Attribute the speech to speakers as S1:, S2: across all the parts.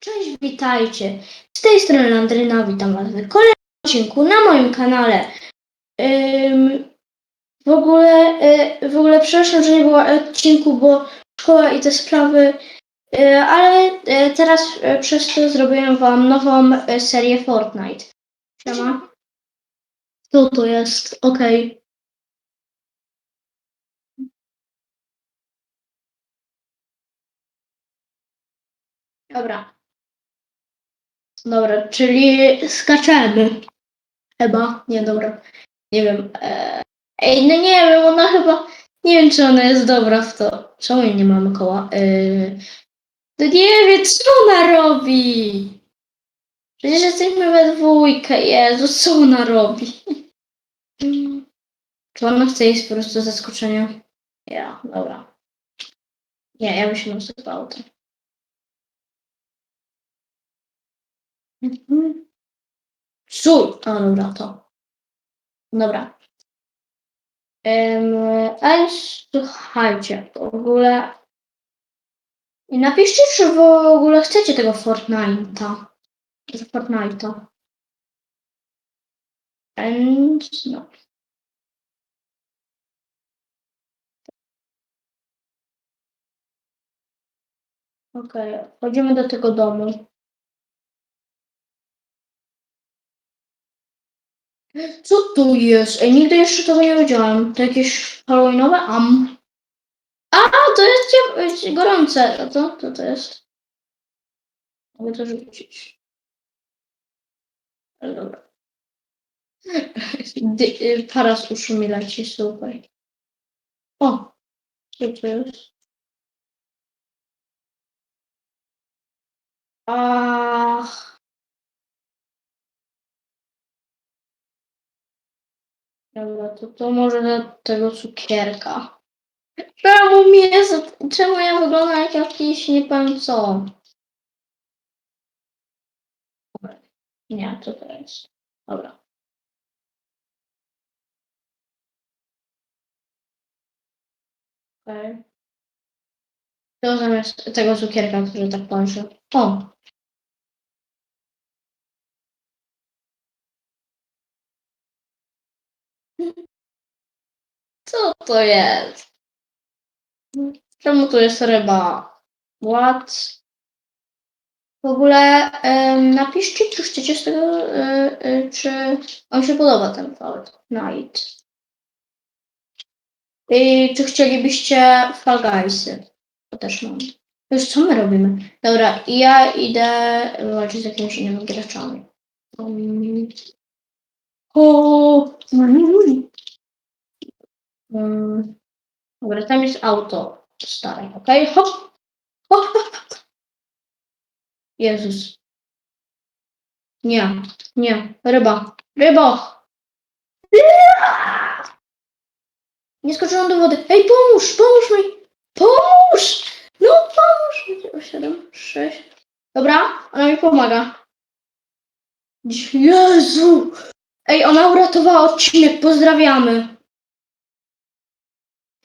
S1: Cześć, witajcie. Z tej strony Landryna, witam Was w kolejnym odcinku na moim kanale. Ym, w ogóle, y, w ogóle przepraszam, że nie było odcinku, bo szkoła i te sprawy, y, ale y, teraz y, przez to zrobiłem Wam nową y, serię Fortnite. Siema. Co to jest? Okej. Dobra. Dobra, czyli skaczemy. Chyba. Nie, dobra. Nie wiem. e, Ej, no nie wiem, ona chyba. Nie wiem, czy ona jest dobra w to. Czemu jej nie mamy koła? Yy... No nie wiem, co ona robi? Przecież jesteśmy we dwójkę. Jezu, co ona robi? Czy ona chce iść po prostu zaskoczenia? Ja, dobra. Nie, ja bym się nasypał. Mhm. Cóż, a dobra, to. Dobra. Em, ale słuchajcie, w ogóle i napiszcie, czy w ogóle chcecie tego Fortnite'a. Z Fortnite'a. And no. Okej, wchodzimy do tego domu. Co tu jest? Ej, nigdy jeszcze tego nie widziałam. To jakieś halloweenowe? Am. A, to jest gorące. A co? Co to jest? Mogę to rzucić. Ale dobra. Y, Para z mi leci, super. O! Co to jest? Ach. Dobra, to, to może do tego cukierka. Czemu mi jest, czemu ja wyglądam jak jakiś, nie powiem co. Nie, co to jest? Dobra. Okej. To zamiast tego cukierka, który tak kończy. O! Co to jest? Czemu tu jest ryba? What? W ogóle napiszcie, czy chcecie z tego, y, y, czy wam się podoba ten Fortnite. I czy chcielibyście Fall Guysy? To też mam. Już co my robimy? Dobra, ja idę walczyć z jakimiś innymi graczami. Um, o, um, dobra, tam jest auto stare, okej? Hop, hop, hop. Jezus. Nie, nie, ryba, rybo! Nie skoczyłam do wody. Ej, pomóż, pomóż mi! Pomóż! No pomóż! 7, 6. Dobra, ona mi pomaga. Jezu! Ej, ona uratowała odcinek, pozdrawiamy.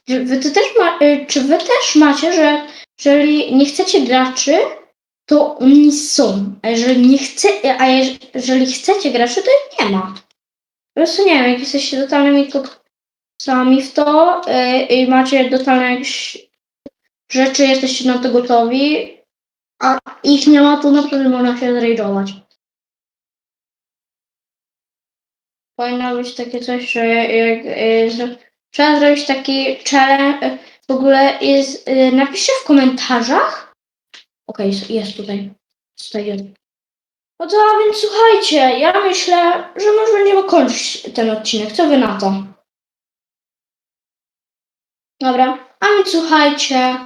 S1: Czy wy, ty też ma, y, czy wy też macie, że jeżeli nie chcecie graczy, to oni są. A jeżeli nie chce, a jeż- jeżeli chcecie graczy, to ich nie ma. Po prostu nie wiem, jak jesteście totalnymi sami w to y, i macie totalne jakieś rzeczy, jesteście na to gotowi, a ich nie ma, to naprawdę można się zrajdżować. Powinno być takie coś, że jak, y, że trzeba zrobić taki challenge, y, w ogóle jest, y, napiszcie w komentarzach. Okej, jest, jest tutaj. Tutaj jest. No to a więc słuchajcie, ja myślę, że może będziemy kończyć ten odcinek. Co wy na to? Dobra, a więc słuchajcie.